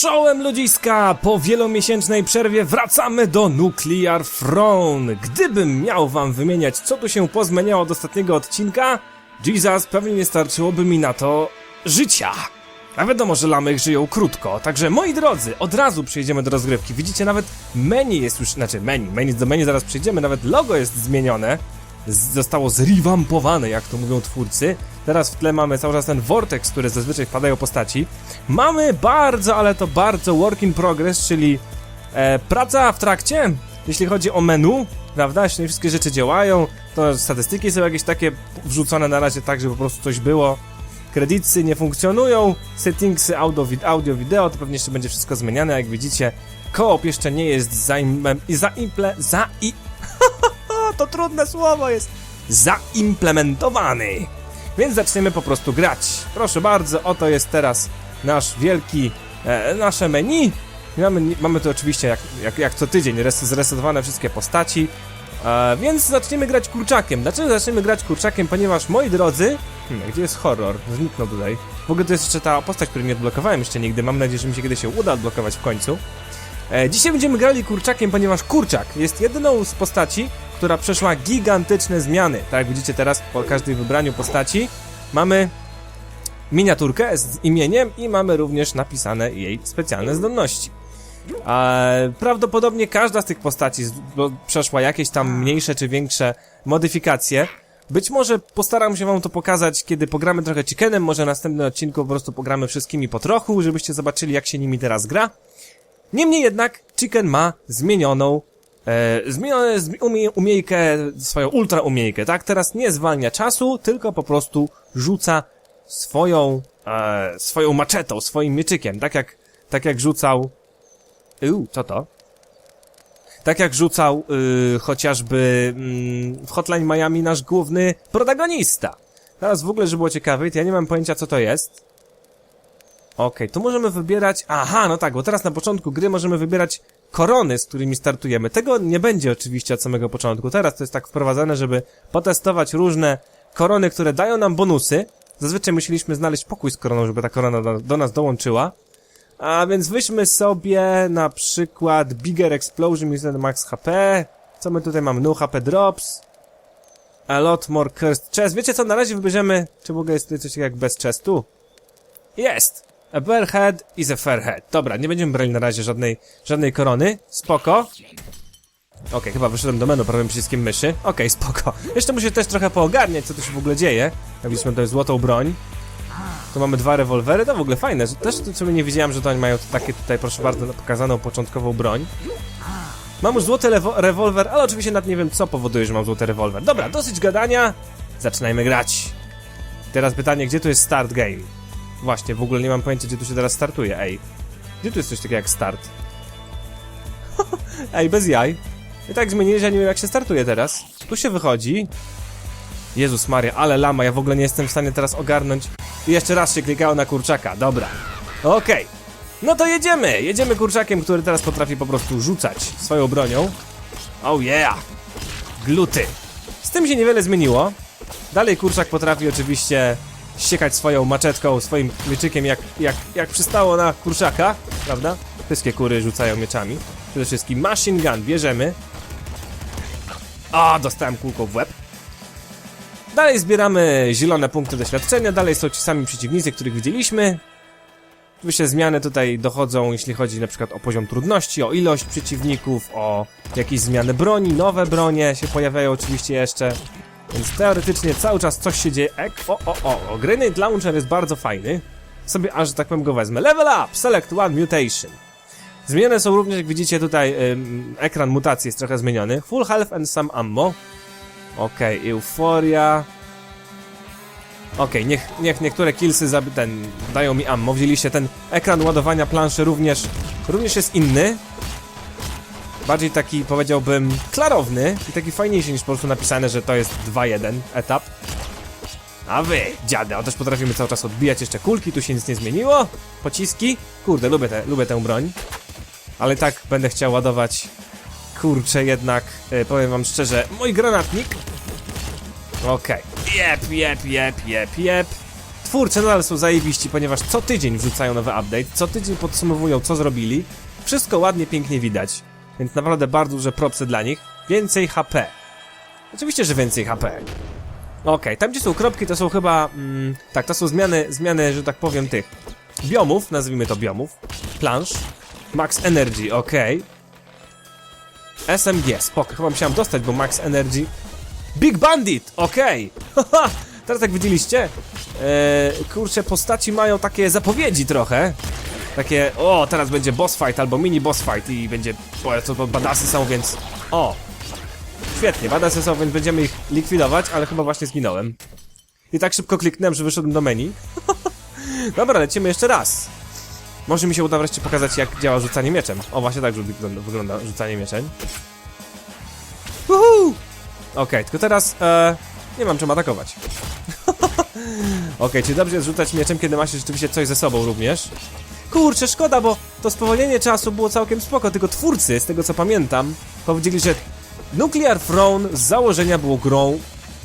Czołem ludziska! Po wielomiesięcznej przerwie wracamy do Nuclear Throne. Gdybym miał wam wymieniać, co tu się pozmieniało od ostatniego odcinka, Jesus pewnie nie starczyłoby mi na to życia. A wiadomo, że lamy żyją krótko, także moi drodzy, od razu przejdziemy do rozgrywki. Widzicie, nawet menu jest już, znaczy menu, menu do menu zaraz przejdziemy, nawet logo jest zmienione. Zostało zrewampowane, jak to mówią twórcy. Teraz w tle mamy cały czas ten vortex, który zazwyczaj wpadają postaci. Mamy bardzo, ale to bardzo work in progress, czyli e, praca w trakcie, jeśli chodzi o menu, prawda? Jeśli nie wszystkie rzeczy działają, to statystyki są jakieś takie wrzucone na razie tak, żeby po prostu coś było. Kredyty nie funkcjonują, settingsy audio, audio, wideo, to pewnie jeszcze będzie wszystko zmieniane, jak widzicie. Koop jeszcze nie jest zaim, zaimple, za i... to trudne słowo jest. Zaimplementowany. Więc zaczniemy po prostu grać. Proszę bardzo, oto jest teraz nasz wielki, e, nasze menu. Mamy, mamy tu oczywiście jak, jak, jak co tydzień res, zresetowane wszystkie postaci. E, więc zaczniemy grać kurczakiem. Dlaczego zaczniemy grać kurczakiem? Ponieważ moi drodzy. Hmm, gdzie jest horror? Zniknął tutaj. W ogóle to jest jeszcze ta postać, której nie odblokowałem jeszcze nigdy. Mam nadzieję, że mi się kiedyś się uda odblokować w końcu. E, dzisiaj będziemy grali kurczakiem, ponieważ kurczak jest jedyną z postaci, która przeszła gigantyczne zmiany. Tak jak widzicie teraz po każdym wybraniu postaci mamy miniaturkę z imieniem i mamy również napisane jej specjalne zdolności. Prawdopodobnie każda z tych postaci przeszła jakieś tam mniejsze czy większe modyfikacje. Być może postaram się wam to pokazać, kiedy pogramy trochę chickenem, może w następnym odcinku po prostu pogramy wszystkimi po trochu, żebyście zobaczyli jak się nimi teraz gra. Niemniej jednak Chicken ma zmienioną e, zmienione zmi- umie, umiejkę, swoją ultra umiejkę, tak? Teraz nie zwalnia czasu, tylko po prostu rzuca swoją e, swoją maczetą, swoim mieczykiem, tak jak tak jak rzucał Uuu, co to? Tak jak rzucał y, chociażby mm, w Hotline Miami nasz główny protagonista. Teraz w ogóle, żeby było ciekawe, ja nie mam pojęcia co to jest. Okej, tu możemy wybierać... Aha, no tak, bo teraz na początku gry możemy wybierać korony, z którymi startujemy. Tego nie będzie oczywiście od samego początku. Teraz to jest tak wprowadzane, żeby potestować różne korony, które dają nam bonusy. Zazwyczaj musieliśmy znaleźć pokój z koroną, żeby ta korona do, do nas dołączyła. A więc weźmy sobie na przykład Bigger Explosion, Mr. Max HP. Co my tutaj mamy? No HP Drops. A lot more cursed chest. Wiecie co, na razie wybierzemy... Czy w ogóle jest tutaj coś jak bez chestu? Jest! A bare head is a fair head. Dobra, nie będziemy brali na razie żadnej, żadnej korony. Spoko. Okej, chyba wyszedłem do menu prawym przyciskiem myszy. Okej, spoko. Jeszcze muszę też trochę poogarniać, co tu się w ogóle dzieje. To jest złotą broń. Tu mamy dwa rewolwery, to w ogóle fajne. Też tu sobie nie wiedziałem, że to oni mają takie tutaj, proszę bardzo, pokazaną początkową broń. Mam już złoty rewolwer, ale oczywiście nawet nie wiem, co powoduje, że mam złoty rewolwer. Dobra, dosyć gadania. Zaczynajmy grać. Teraz pytanie, gdzie tu jest start game? Właśnie, w ogóle nie mam pojęcia, gdzie tu się teraz startuje, ej. Gdzie tu jest coś takiego jak start? ej, bez jaj. I tak zmienili, ja nie wiem, jak się startuje teraz. Tu się wychodzi. Jezus Maria, ale lama, ja w ogóle nie jestem w stanie teraz ogarnąć. I jeszcze raz się klikało na kurczaka, dobra. Okej. No to jedziemy! Jedziemy kurczakiem, który teraz potrafi po prostu rzucać swoją bronią. Oh yeah! Gluty. Z tym się niewiele zmieniło. Dalej kurczak potrafi oczywiście ściekać swoją maczetką, swoim mieczykiem, jak, jak, jak przystało na kurczaka, prawda? Wszystkie kury rzucają mieczami. Przede wszystkim machine gun bierzemy. A, dostałem kulką w łeb. Dalej zbieramy zielone punkty doświadczenia, dalej są ci sami przeciwnicy, których widzieliśmy. Oczywiście zmiany tutaj dochodzą, jeśli chodzi na przykład o poziom trudności, o ilość przeciwników, o jakieś zmiany broni, nowe bronie się pojawiają oczywiście jeszcze. Więc teoretycznie cały czas coś się dzieje. Ek, o, o, o, o, Grenade Launcher jest bardzo fajny. Sobie aż, tak powiem, go wezmę. Level up! Select one mutation. Zmienione są również, jak widzicie tutaj, ym, ekran mutacji jest trochę zmieniony. Full health and some ammo. Okej, okay, euforia. Okej, niech, niech niektóre killsy ten, dają mi ammo. Wzięliście ten ekran ładowania planszy również, również jest inny. Bardziej taki, powiedziałbym, klarowny i taki fajniejszy niż po prostu napisane, że to jest 2-1 etap. A wy, dziady, a też potrafimy cały czas odbijać jeszcze kulki, tu się nic nie zmieniło. Pociski, kurde, lubię, te, lubię tę broń. Ale tak będę chciał ładować Kurczę, jednak, e, powiem wam szczerze, mój granatnik. Okej. Jep, jep, jep, jep, jep. twórcy nadal są zajebiści, ponieważ co tydzień wrzucają nowy update, co tydzień podsumowują co zrobili. Wszystko ładnie, pięknie widać. Więc naprawdę bardzo duże propsy dla nich. Więcej HP. Oczywiście, że więcej HP. Okej, tam gdzie są kropki to są chyba... Mm, tak, to są zmiany, zmiany, że tak powiem, tych biomów, nazwijmy to biomów. Plansz. Max Energy, okej. SMG, spoko, chyba musiałem dostać, bo Max Energy... Big Bandit, okej. Haha, Teraz jak widzieliście, e, kurczę, postaci mają takie zapowiedzi trochę. Takie, o, teraz będzie boss fight albo mini boss fight i będzie, o, to, badasy są, więc... O, Świetnie, badasy są, więc będziemy ich likwidować, ale chyba właśnie zginąłem. I tak szybko kliknąłem, że wyszedłem do menu. Dobra, lecimy jeszcze raz. Może mi się uda wreszcie pokazać, jak działa rzucanie mieczem. O, właśnie tak wygląda, rzucanie mieczem. Uhu! Okej, tylko teraz e, nie mam czym atakować. Okej, czy dobrze jest rzucać mieczem, kiedy masz rzeczywiście coś ze sobą również? Kurczę, szkoda, bo to spowolnienie czasu było całkiem spoko, tylko twórcy, z tego co pamiętam, powiedzieli, że Nuclear Throne z założenia było grą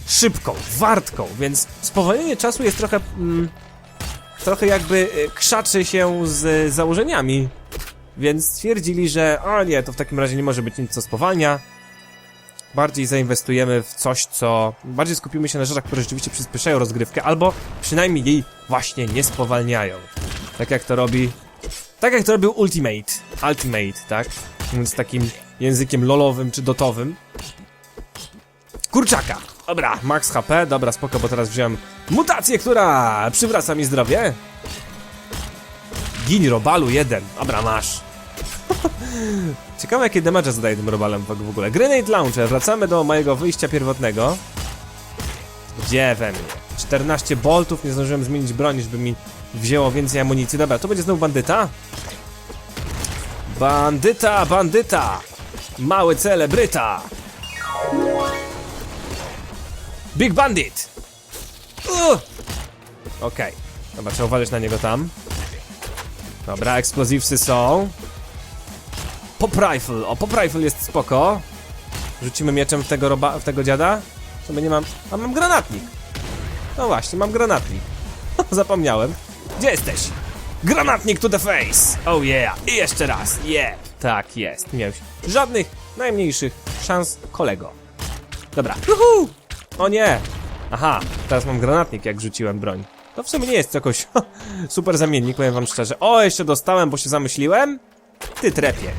szybką, wartką, więc spowolnienie czasu jest trochę... Mm, trochę jakby e, krzaczy się z założeniami. Więc stwierdzili, że o nie, to w takim razie nie może być nic, co spowalnia. Bardziej zainwestujemy w coś, co... Bardziej skupimy się na rzeczach, które rzeczywiście przyspieszają rozgrywkę, albo przynajmniej jej właśnie nie spowalniają. Tak jak to robi... Tak jak to robił Ultimate. Ultimate, tak? Mówiąc takim językiem lolowym czy dotowym. Kurczaka! Dobra, max HP, dobra, spoko, bo teraz wziąłem mutację, która przywraca mi zdrowie. Gin robalu jeden. Dobra, masz. Ciekawe jakie damage zadaje tym robalem w w ogóle. Grenade Launcher, wracamy do mojego wyjścia pierwotnego. Gdzie we mnie? 14 boltów, nie zdążyłem zmienić broni, żeby mi wzięło więcej amunicji. Dobra, to będzie znowu bandyta. Bandyta, bandyta! Mały celebryta! Big Bandit! Okej, dobra, trzeba uważać na niego tam. Dobra, eksplozywsy są. Pop rifle, o pop rifle jest spoko. Rzucimy mieczem w tego roba, w tego dziada. Sobie nie mam, a mam granatnik. No właśnie, mam granatnik. Zapomniałem. Gdzie jesteś? Granatnik to the face! Oh yeah! I jeszcze raz, yeah! Tak jest, miałeś żadnych najmniejszych szans kolego. Dobra. Juhu! O nie! Aha, teraz mam granatnik, jak rzuciłem broń. To w sumie nie jest jakoś super zamiennik, powiem wam szczerze. O, jeszcze dostałem, bo się zamyśliłem. Ty trepie.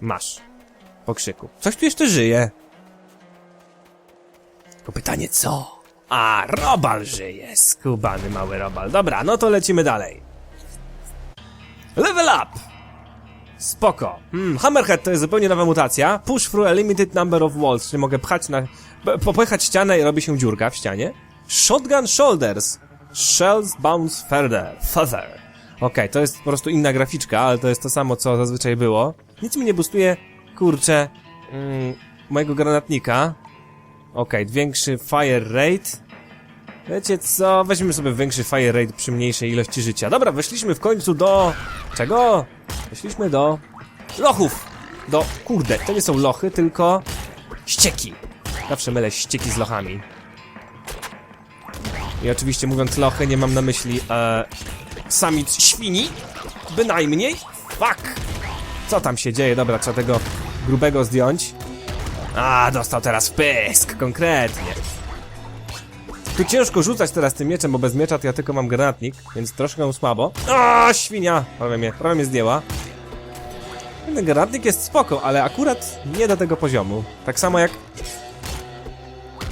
Masz. Po krzyku. Coś tu jeszcze żyje. Tylko pytanie co? A, Robal żyje. Skubany mały Robal. Dobra, no to lecimy dalej. Level up! Spoko. Hmm, Hammerhead to jest zupełnie nowa mutacja. Push through a limited number of walls, czyli mogę pchać na... popychać ścianę i robi się dziurka w ścianie. Shotgun shoulders. Shells bounce further. Further. Okej, to jest po prostu inna graficzka, ale to jest to samo, co zazwyczaj było. Nic mi nie boostuje, kurczę, mm, mojego granatnika. Okej, większy fire rate. Wiecie co, weźmy sobie większy fire rate przy mniejszej ilości życia. Dobra, weszliśmy w końcu do... Czego? Weszliśmy do... Lochów! Do... Kurde, to nie są lochy, tylko... Ścieki! Zawsze mylę ścieki z lochami. I oczywiście mówiąc lochy, nie mam na myśli e, samic świni. Bynajmniej. Fuck! Co tam się dzieje? Dobra, trzeba tego grubego zdjąć. A, dostał teraz pysk, konkretnie. Tu ciężko rzucać teraz tym mieczem, bo bez miecza to ja tylko mam granatnik, więc troszkę słabo. A, świnia! Prawie mnie, prawie mnie zdjęła. Ten granatnik jest spoko, ale akurat nie do tego poziomu. Tak samo jak...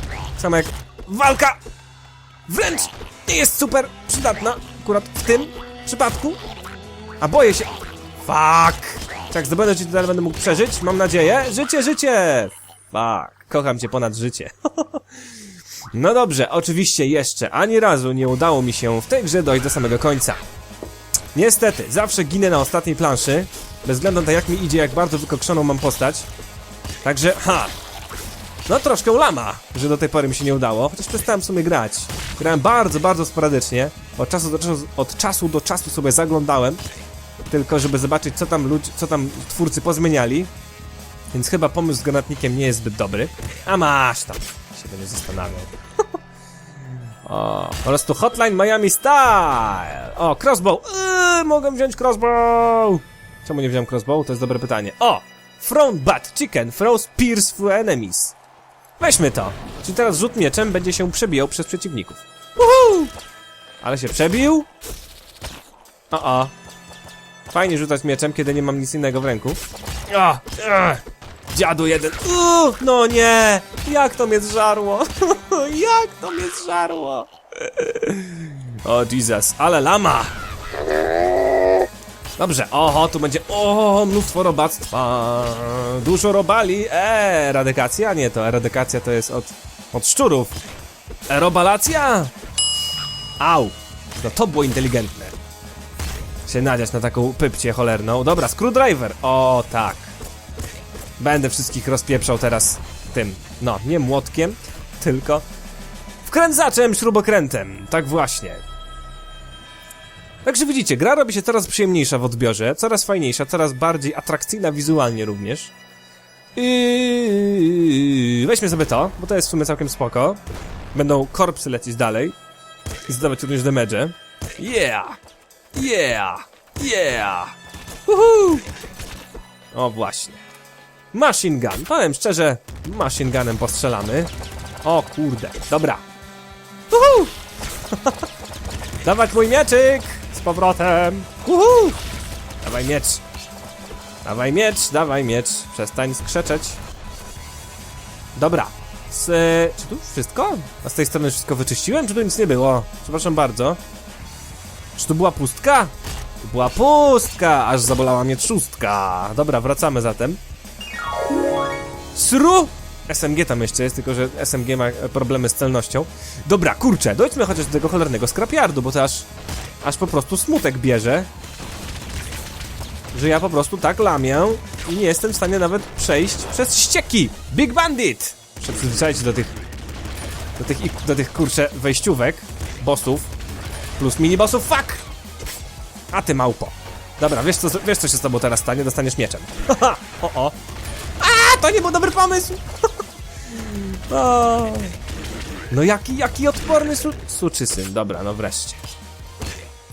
Tak samo jak... Walka! Wręcz nie jest super przydatna akurat w tym przypadku. A boję się... Fuck! Tak, zdobędę ci tutaj będę mógł przeżyć, mam nadzieję. Życie, życie! Fuck, kocham cię ponad życie. No dobrze, oczywiście jeszcze ani razu nie udało mi się w tej grze dojść do samego końca. Niestety, zawsze ginę na ostatniej planszy, bez względu na to jak mi idzie, jak bardzo wykokszoną mam postać. Także, ha! No troszkę lama, że do tej pory mi się nie udało, chociaż przestałem w sumie grać. Grałem bardzo, bardzo sporadycznie, od czasu do czasu, od czasu, do czasu sobie zaglądałem, tylko żeby zobaczyć co tam ludzi, co tam twórcy pozmieniali. Więc chyba pomysł z granatnikiem nie jest zbyt dobry. A masz tam, się będę zastanawiał. O, po prostu Hotline Miami Style. O, crossbow. Yy, mogę wziąć crossbow. Czemu nie wziąłem crossbow? To jest dobre pytanie. O! Front butt chicken throws spears for enemies. Weźmy to. Czyli teraz rzut mieczem będzie się przebijał przez przeciwników. Uhu! Ale się przebił. O, o. Fajnie rzucać mieczem, kiedy nie mam nic innego w ręku. O, ech. Dziadu jeden. Uuu, no nie! Jak to mnie zżarło? Jak to mnie zżarło? O Jesus, ale lama! Dobrze, oho, tu będzie, o, mnóstwo robactwa, dużo robali, e, eradykacja? Nie, to eradykacja to jest od, od szczurów. Erobalacja? Au, no to było inteligentne. Się nadziać na taką pypcie cholerną. Dobra, screwdriver, o tak. Będę wszystkich rozpieprzał teraz tym, no, nie młotkiem, tylko wkręcaczem, śrubokrętem, tak właśnie. Także widzicie, gra robi się coraz przyjemniejsza w odbiorze, coraz fajniejsza, coraz bardziej atrakcyjna wizualnie również. I weźmy sobie to, bo to jest w sumie całkiem spoko. Będą korpsy lecieć dalej i zdawać również damage. Yeah! Yeah! Yeah! Uhu! O właśnie. Machine gun. Powiem szczerze, machine gunem postrzelamy. O kurde, dobra. Uhu! Dawać mój mieczyk! Z powrotem! Uhu! Dawaj miecz! Dawaj miecz, dawaj miecz. Przestań skrzeczeć. Dobra. Z, czy tu wszystko? A z tej strony wszystko wyczyściłem, czy tu nic nie było? Przepraszam bardzo. Czy tu była pustka? Tu była pustka, aż zabolała mnie trzustka. Dobra, wracamy zatem. Sru! SMG tam jeszcze jest, tylko że SMG ma e, problemy z celnością. Dobra, kurczę, dojdźmy chociaż do tego cholernego skrapiardu, bo to aż, aż po prostu smutek bierze. Że ja po prostu tak lamię i nie jestem w stanie nawet przejść przez ścieki. Big Bandit! Muszę przyzwyczaić się do tych, do tych, do tych kurczę wejściówek, bossów, plus mini bossów, fuck! A ty małpo. Dobra, wiesz co, wiesz co się z tobą teraz stanie? Dostaniesz mieczem. Haha, o o. To nie był dobry pomysł! o. No jaki, jaki odporny su suczysyn. Dobra, no wreszcie.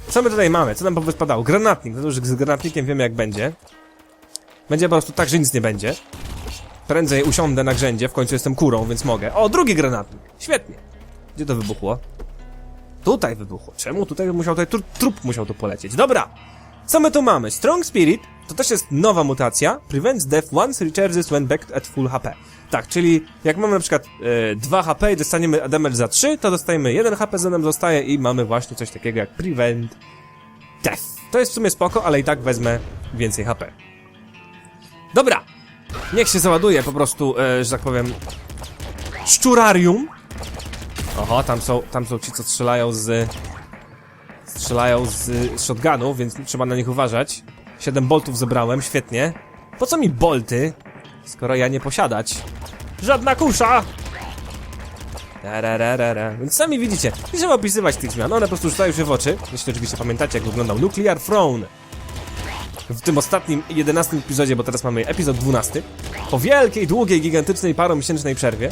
Co my tutaj mamy? Co nam wypadało? Granatnik. No to już z granatnikiem wiemy jak będzie. Będzie po prostu tak, że nic nie będzie. Prędzej usiądę na grzędzie, w końcu jestem kurą, więc mogę. O, drugi granatnik. Świetnie. Gdzie to wybuchło? Tutaj wybuchło. Czemu? Tutaj musiał, tutaj tru trup musiał tu polecieć. Dobra. Co my tu mamy? Strong Spirit to też jest nowa mutacja. Prevents death once recharges when back at full HP. Tak, czyli jak mamy na przykład e, 2 HP i dostaniemy damage za 3, to dostajemy 1 HP, za nam zostaje i mamy właśnie coś takiego jak Prevent Death. To jest w sumie spoko, ale i tak wezmę więcej HP. Dobra. Niech się załaduje po prostu, e, że tak powiem, szczurarium. Oho, tam są, tam są ci, co strzelają z... Strzelają z, z shotgunów, więc trzeba na nich uważać. 7 boltów zebrałem, świetnie. Po co mi bolty, skoro ja nie posiadać? Żadna kusza! Tarararara. Więc sami widzicie, nie trzeba opisywać tych zmian, one po prostu rzucają się w oczy. Jeśli oczywiście pamiętacie, jak wyglądał Nuclear Throne. W tym ostatnim, 11 epizodzie, bo teraz mamy epizod 12. Po wielkiej, długiej, gigantycznej, paromiesięcznej przerwie.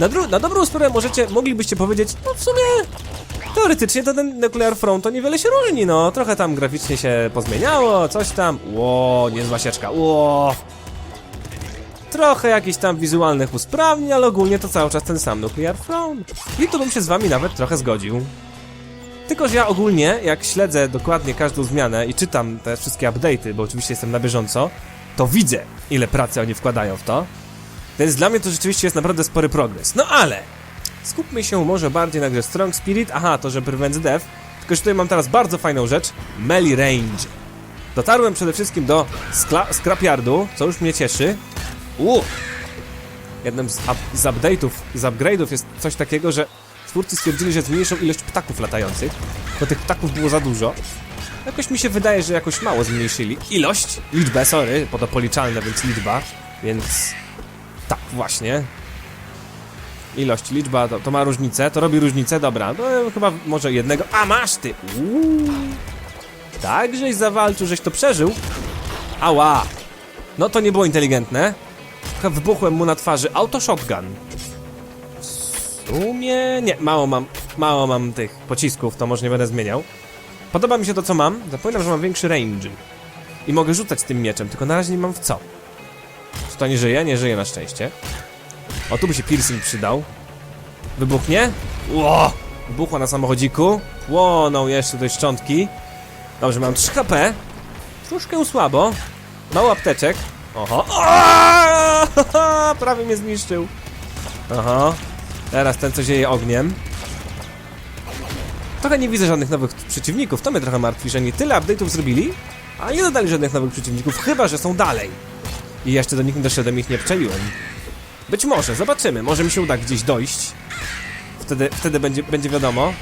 Na, na dobrą sprawę możecie, moglibyście powiedzieć, no w sumie teoretycznie to ten Nuclear Front to niewiele się różni, no. Trochę tam graficznie się pozmieniało, coś tam. Ło, niezła sieczka, ło. Trochę jakichś tam wizualnych usprawnień, ale ogólnie to cały czas ten sam Nuclear Front. I tu bym się z wami nawet trochę zgodził. Tylko, że ja ogólnie, jak śledzę dokładnie każdą zmianę i czytam te wszystkie update'y, bo oczywiście jestem na bieżąco, to widzę, ile pracy oni wkładają w to. Więc dla mnie to rzeczywiście jest naprawdę spory progres. No ale skupmy się może bardziej na grze Strong Spirit. Aha, to że Prevent Death. Tylko, że tutaj mam teraz bardzo fajną rzecz. Melee Range. Dotarłem przede wszystkim do Scrapyardu, co już mnie cieszy. Uuu. Jednym z, z update'ów, z upgrade'ów jest coś takiego, że twórcy stwierdzili, że zmniejszą ilość ptaków latających, bo tych ptaków było za dużo. Jakoś mi się wydaje, że jakoś mało zmniejszyli. Ilość, liczbę, sorry, bo to policzalne, więc liczba, więc tak, właśnie. Ilość, liczba, to, to ma różnicę, to robi różnicę, dobra, no chyba może jednego, a masz ty! Uuu. Tak, żeś zawalczył, żeś to przeżył? Ała! No to nie było inteligentne. Trochę wybuchłem mu na twarzy. Auto shotgun. W sumie... nie, mało mam mało mam tych pocisków, to może nie będę zmieniał. Podoba mi się to, co mam. Zapominam, że mam większy range. I mogę rzucać tym mieczem, tylko na razie nie mam w co. Czy to nie żyje? Nie żyje na szczęście. O, tu by się piercing przydał. Wybuchnie? Ło! Wybuchła na samochodziku. Płoną jeszcze te szczątki. Dobrze, mam 3 HP. Troszkę słabo. Mało apteczek. Oho. Prawie mnie zniszczył. Aha. Teraz ten, co zieje ogniem. Trochę nie widzę żadnych nowych przeciwników. To mnie trochę martwi, że nie tyle update'ów zrobili, a nie dodali żadnych nowych przeciwników, chyba że są dalej. I jeszcze do nich nie doszedłem, ich nie wczaiłem. Być może, zobaczymy. Może mi się uda gdzieś dojść. Wtedy, wtedy będzie, będzie wiadomo.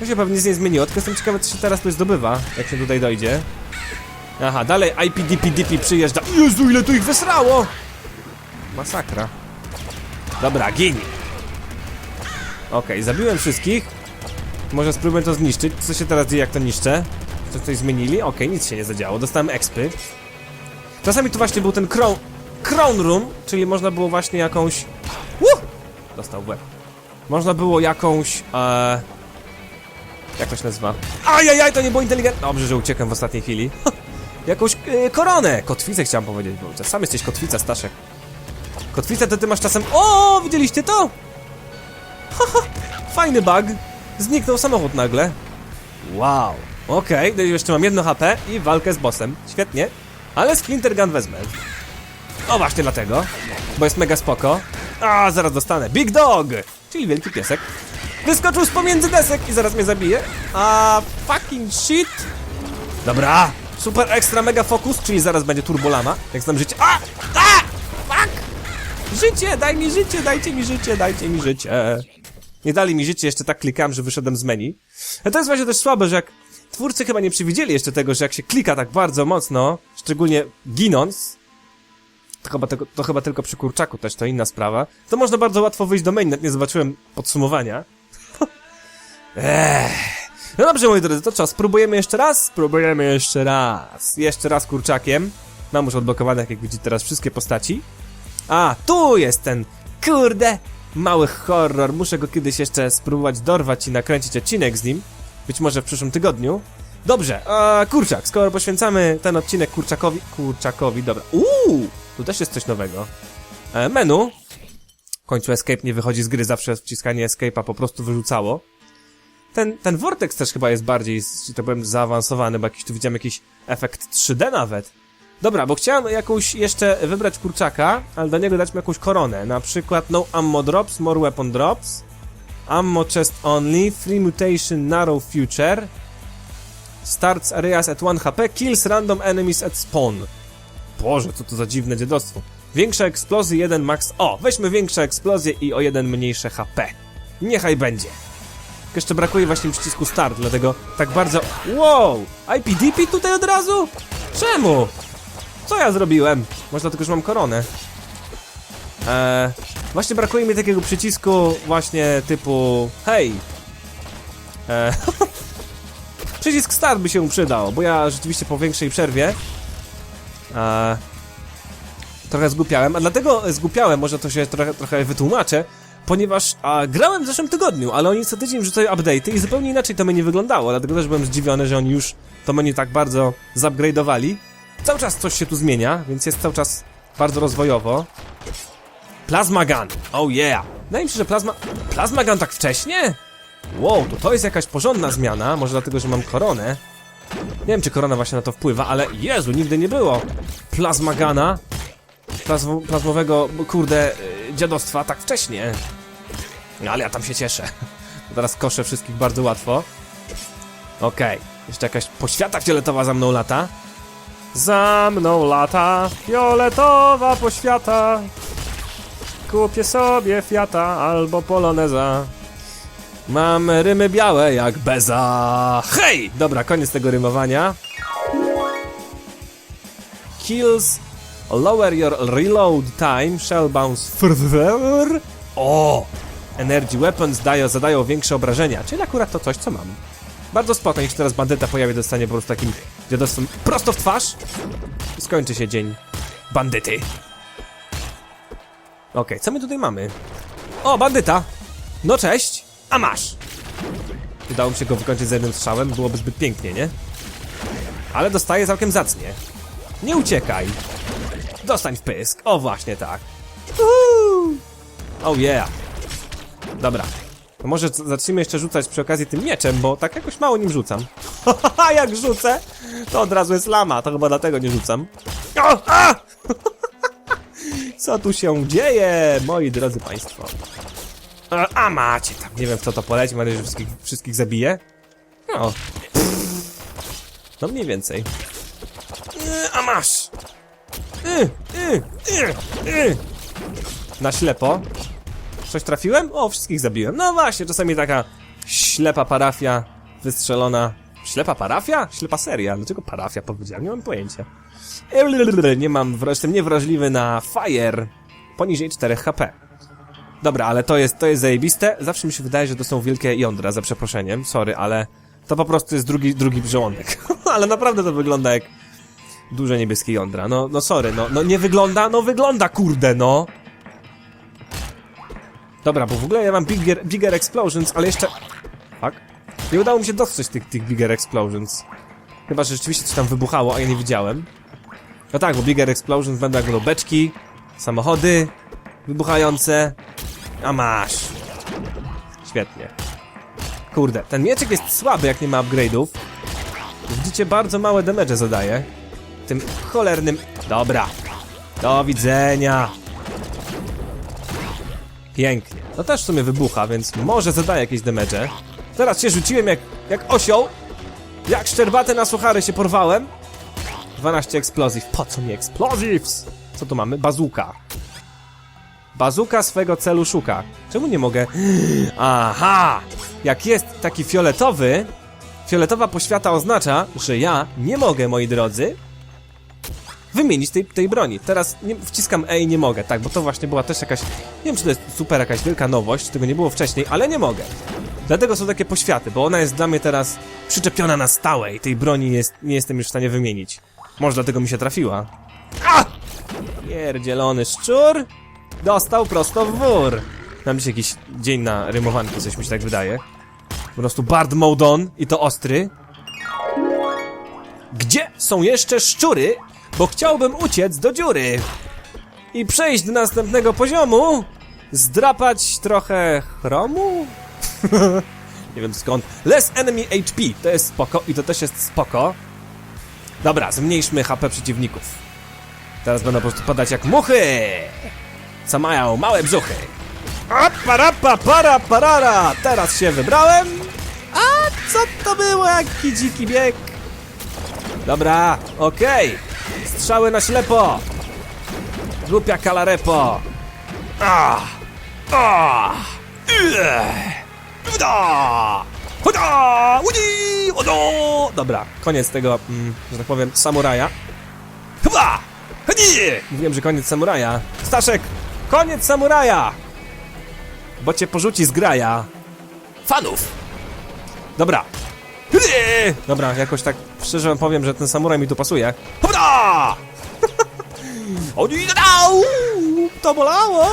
To się pewnie nic nie zmieniło, tylko jestem ciekawy, co się teraz tu zdobywa, jak się tutaj dojdzie. Aha, dalej IPDPDP przyjeżdża. Jezu, ile tu ich wysrało! Masakra. Dobra, gin. Okej, zabiłem wszystkich. Może spróbuję to zniszczyć. Co się teraz dzieje, jak to niszczę? Czy coś zmienili? Okej, nic się nie zadziało. Dostałem expy. Czasami tu właśnie był ten crown, crown room, czyli można było właśnie jakąś... Uh! Dostał łeb. Można było jakąś... E... Jak to się nazywa? Ajajaj, to nie było inteligentne. Dobrze, że uciekłem w ostatniej chwili. jakąś e, koronę. Kotwicę chciałem powiedzieć, bo sam jesteś kotwica, Staszek. Kotwicę to ty masz czasem... O, widzieliście to? Haha, fajny bug. Zniknął samochód nagle. Wow. Okej, okay, jeszcze mam jedno HP i walkę z bossem. Świetnie. Ale Splinter Gun wezmę. O, właśnie dlatego. Bo jest mega spoko. A, zaraz dostanę. Big Dog! Czyli wielki piesek. Wyskoczył z pomiędzy desek i zaraz mnie zabije. A, fucking shit. Dobra. Super extra mega focus, czyli zaraz będzie turbolama. Jak znam życie. A! A! Fuck! Życie, daj mi życie, dajcie mi życie, dajcie mi życie. Nie dali mi życie, jeszcze tak klikałem, że wyszedłem z menu. A to jest właśnie też słabe, że jak twórcy chyba nie przewidzieli jeszcze tego, że jak się klika tak bardzo mocno, szczególnie ginąc, to chyba, tego, to chyba tylko przy kurczaku też, to inna sprawa, to można bardzo łatwo wyjść do menu, nie zobaczyłem podsumowania. No dobrze, moi drodzy, to co, spróbujemy jeszcze raz? Spróbujemy jeszcze raz. Jeszcze raz kurczakiem. Mam już odblokowane, jak widzicie teraz, wszystkie postaci. A, tu jest ten, kurde, mały horror. Muszę go kiedyś jeszcze spróbować dorwać i nakręcić odcinek z nim. Być może w przyszłym tygodniu. Dobrze, a kurczak, skoro poświęcamy ten odcinek kurczakowi... Kurczakowi, dobra. Uuu, tu też jest coś nowego. E, menu. W końcu escape nie wychodzi z gry, zawsze wciskanie escape'a po prostu wyrzucało. Ten, ten Vortex też chyba jest bardziej, że tak powiem, zaawansowany, bo jakiś tu widziałem jakiś efekt 3D nawet. Dobra, bo chciałem jakąś jeszcze wybrać kurczaka, ale do niego dać mu jakąś koronę. Na przykład no ammo drops, more weapon drops, ammo chest only, free mutation narrow future, starts areas at 1 HP, kills random enemies at spawn. Boże, co to za dziwne dziadostwo. Większe eksplozje, 1 max... O, weźmy większe eksplozje i o 1 mniejsze HP. Niechaj będzie. Jeszcze brakuje właśnie przycisku start, dlatego tak bardzo... Wow! IPDP tutaj od razu? Czemu? Co ja zrobiłem? Może dlatego, że mam koronę. Eee, właśnie brakuje mi takiego przycisku właśnie typu... Hej! Eee, przycisk start by się przydał, bo ja rzeczywiście po większej przerwie eee, trochę zgłupiałem, a dlatego zgłupiałem, może to się trochę, trochę wytłumaczę, ponieważ a, grałem w zeszłym tygodniu, ale oni co tydzień wrzucają update'y i zupełnie inaczej to menu wyglądało, dlatego też byłem zdziwiony, że oni już to menu tak bardzo zupgrade'owali. Cały czas coś się tu zmienia, więc jest cały czas bardzo rozwojowo. Plasma Gun, oh yeah! Wydaje mi się, że Plasma... Plasma Gun tak wcześnie? Wow, to to jest jakaś porządna zmiana, może dlatego, że mam koronę. Nie wiem, czy korona właśnie na to wpływa, ale Jezu, nigdy nie było plazmo, plazmowego, kurde, yy, dziadostwa tak wcześnie. No, ale ja tam się cieszę. Teraz koszę wszystkich bardzo łatwo. Okej, jeszcze jakaś poświata fioletowa za mną lata. Za mną lata, fioletowa poświata. Kupię sobie Fiata albo Poloneza. Mam rymy białe jak beza. Hej! Dobra, koniec tego rymowania. Kills lower your reload time, shell bounce further. O! Energy weapons dają, zadają większe obrażenia, czyli akurat to coś, co mam. Bardzo spoko, niech się teraz bandyta pojawi, dostanie po prostu takim dziadostwem prosto w twarz i skończy się dzień bandyty. Okej, co my tutaj mamy? O, bandyta! No cześć! A masz! udało mi się go wykończyć z jednym strzałem, byłoby zbyt pięknie, nie? Ale dostaję całkiem zacnie. Nie uciekaj. Dostań w pysk. O, właśnie tak. Uhu. Oh yeah. Dobra. Może zacznijmy jeszcze rzucać przy okazji tym mieczem, bo tak jakoś mało nim rzucam. Haha, jak rzucę, to od razu jest lama, to chyba dlatego nie rzucam. O, a! Co tu się dzieje, moi drodzy państwo? A, a macie tam, nie wiem w co to poleci, mam nadzieję, że wszystkich, wszystkich zabije. No. No mniej więcej. Y, A masz! Y, y, y, y. Na ślepo. Coś trafiłem? O, wszystkich zabiłem. No właśnie, czasami taka ślepa parafia wystrzelona. Ślepa parafia? Ślepa seria. Dlaczego parafia powiedziałem? Nie mam pojęcia. Nie mam, jestem niewrażliwy na fire poniżej 4 HP. Dobra, ale to jest, to jest zajebiste. Zawsze mi się wydaje, że to są wielkie jądra, za przeproszeniem. Sorry, ale to po prostu jest drugi, drugi żołądek. ale naprawdę to wygląda jak duże niebieskie jądra. No, no sorry, no, no nie wygląda, no wygląda, kurde, no. Dobra, bo w ogóle ja mam bigger, bigger explosions, ale jeszcze... Tak? Nie udało mi się dostrzec tych, tych bigger explosions. Chyba, że rzeczywiście coś tam wybuchało, a ja nie widziałem. No tak, bo bigger explosions będą jak będą beczki, samochody wybuchające. A masz. Świetnie. Kurde, ten mieczek jest słaby, jak nie ma upgrade'ów. Widzicie, bardzo małe damage zadaje. Tym cholernym... Dobra. Do widzenia. Pięknie. To też w sumie wybucha, więc może zadaje jakieś damage. Teraz się rzuciłem jak, jak osioł. Jak szczerbaty na suchary się porwałem. 12 explosive. Po co mi explosives? Co tu mamy? Bazuka. Bazuka swego celu szuka. Czemu nie mogę? Aha! Jak jest taki fioletowy, fioletowa poświata oznacza, że ja nie mogę, moi drodzy, wymienić tej, tej broni. Teraz nie, wciskam E i nie mogę, tak, bo to właśnie była też jakaś, nie wiem czy to jest super jakaś wielka nowość, tego nie było wcześniej, ale nie mogę. Dlatego są takie poświaty, bo ona jest dla mnie teraz przyczepiona na stałe i tej broni jest, nie jestem już w stanie wymienić. Może dlatego mi się trafiła. A! Pierdzielony szczur dostał prosto w wór. Mam dzisiaj jakiś dzień na rymowanki, coś mi się tak wydaje. Po prostu Bard Moudon i to ostry. Gdzie są jeszcze szczury? Bo chciałbym uciec do dziury. I przejść do następnego poziomu. Zdrapać trochę chromu? Nie wiem skąd. Less enemy HP. To jest spoko i to też jest spoko. Dobra, zmniejszmy HP przeciwników. Teraz będą po prostu padać jak muchy. Co mają małe brzuchy. A parapa para parara. Teraz się wybrałem. A co to było? Jaki dziki bieg. Dobra, okej. Strzały na ślepo. Głupia kalarepo. Ah! Ah! Uda! Huda! Udi! Odo! Dobra, koniec tego, mm, że tak powiem, samuraja. Chyba! Hadi! Mówiłem, że koniec samuraja. Staszek! Koniec samuraja! Bo cię porzuci z graja. Fanów! Dobra. Dobra, jakoś tak szczerze wam powiem, że ten samuraj mi tu pasuje. Huda! Oni! To bolało!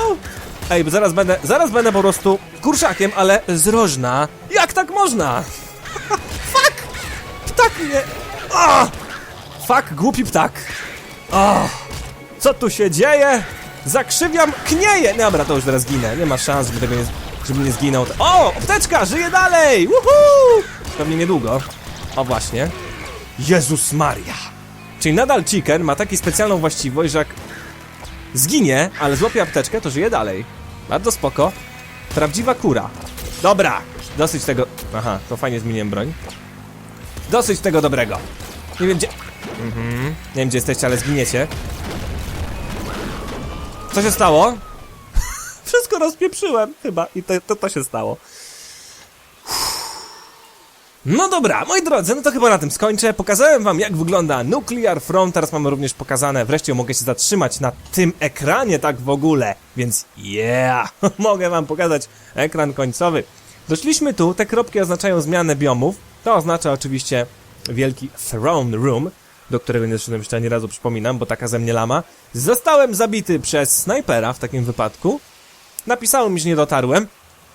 Ej, bo zaraz będę, zaraz będę po prostu kurszakiem, ale z rożna. Jak tak można? Fuck! Ptak mnie... O! Fuck, głupi ptak. O! Co tu się dzieje? Zakrzywiam, knieję! Dobra, to już teraz ginę. Nie ma szans, żeby nie, żeby nie zginął. O! Apteczka! Żyje dalej! Woohoo! Pewnie niedługo. O, właśnie. Jezus Maria! Czyli nadal chicken ma taką specjalną właściwość, że jak zginie, ale złapie apteczkę, to żyje dalej. Bardzo spoko. Prawdziwa kura. Dobra, dosyć tego... Aha, to fajnie zmieniłem broń. Dosyć tego dobrego. Nie wiem gdzie... Mhm. Nie wiem gdzie jesteście, ale zginiecie. Co się stało? Wszystko rozpieprzyłem chyba i to, to, to się stało. No dobra, moi drodzy, no to chyba na tym skończę. Pokazałem wam, jak wygląda Nuclear Front. Teraz mamy również pokazane, wreszcie mogę się zatrzymać na tym ekranie tak w ogóle. Więc yeah, mogę wam pokazać ekran końcowy. Doszliśmy tu, te kropki oznaczają zmianę biomów. To oznacza oczywiście wielki Throne Room, do którego nie doszedłem jeszcze ani razu, przypominam, bo taka ze mnie lama. Zostałem zabity przez snajpera w takim wypadku. Napisało mi, że nie dotarłem.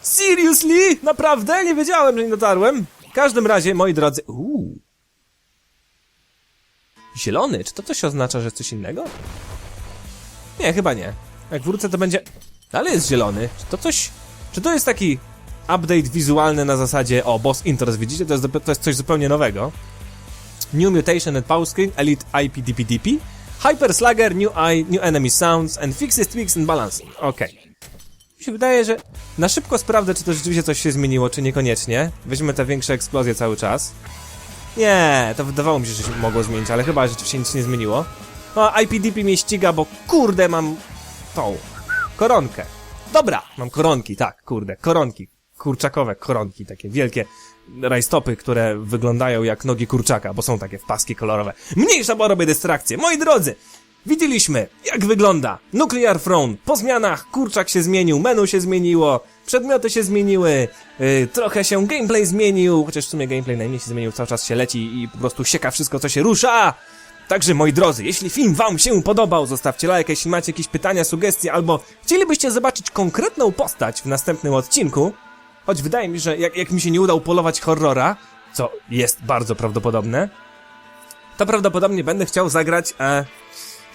Seriously? Naprawdę? Nie wiedziałem, że nie dotarłem. W każdym razie, moi drodzy... Uuu. Zielony? Czy to coś oznacza, że coś innego? Nie, chyba nie. Jak wrócę, to będzie... Ale jest zielony. Czy to coś... Czy to jest taki update wizualny na zasadzie... O, boss interest, widzicie? To jest, to jest coś zupełnie nowego. New Mutation and Pause Screen, Elite IPDPDP, Hyper Slugger, New Eye, New Enemy Sounds, and Fixes, Tweaks and Balancing. Okej. Mi się wydaje, że na szybko sprawdzę, czy to rzeczywiście coś się zmieniło, czy niekoniecznie. Weźmy te większe eksplozje cały czas. Nie, to wydawało mi się, że się mogło zmienić, ale chyba rzeczywiście nic nie zmieniło. No, IPDP mnie ściga, bo kurde mam tą koronkę. Dobra, mam koronki, tak, kurde, koronki. Kurczakowe koronki, takie wielkie rajstopy, które wyglądają jak nogi kurczaka, bo są takie w paski kolorowe. Mniejsza, bo robię dystrakcję. Moi drodzy, widzieliśmy, jak wygląda Nuclear Throne. Po zmianach kurczak się zmienił, menu się zmieniło, przedmioty się zmieniły, yy, trochę się gameplay zmienił, chociaż w sumie gameplay najmniej się zmienił, cały czas się leci i po prostu sieka wszystko, co się rusza. Także moi drodzy, jeśli film wam się podobał, zostawcie like, jeśli macie jakieś pytania, sugestie, albo chcielibyście zobaczyć konkretną postać w następnym odcinku, choć wydaje mi, że jak, jak mi się nie uda upolować horrora, co jest bardzo prawdopodobne, to prawdopodobnie będę chciał zagrać e,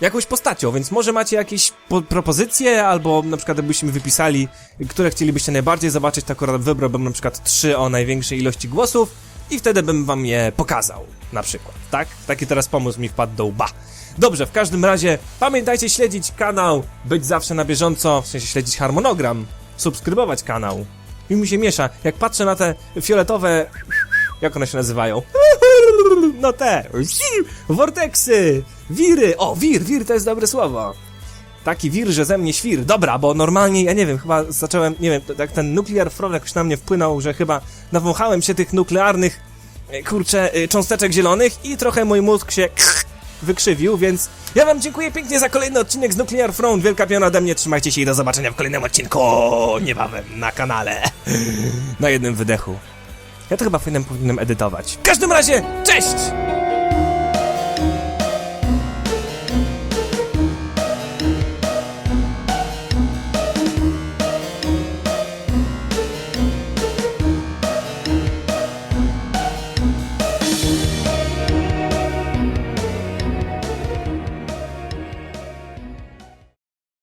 jakąś postacią, więc może macie jakieś po propozycje, albo na przykład mi wypisali, które chcielibyście najbardziej zobaczyć, to akurat wybrałbym na przykład trzy o największej ilości głosów i wtedy bym wam je pokazał, na przykład, tak? Taki teraz pomysł mi wpadł do łba. Dobrze, w każdym razie pamiętajcie śledzić kanał, być zawsze na bieżąco, w sensie śledzić harmonogram, subskrybować kanał. I mi się miesza, jak patrzę na te fioletowe... Jak one się nazywają? No te! Vortexy! Wiry! O, wir, wir to jest dobre słowo. Taki wir, że ze mnie świr. Dobra, bo normalnie, ja nie wiem, chyba zacząłem, nie wiem, tak ten nuklear frog jakoś na mnie wpłynął, że chyba nawąchałem się tych nuklearnych, e, kurczę, e, cząsteczek zielonych i trochę mój mózg się wykrzywił, więc ja wam dziękuję pięknie za kolejny odcinek z Nuclear Throne. Wielka piona ode mnie, trzymajcie się i do zobaczenia w kolejnym odcinku niebawem na kanale. Na jednym wydechu. Ja to chyba powinienem, powinienem edytować. W każdym razie, cześć!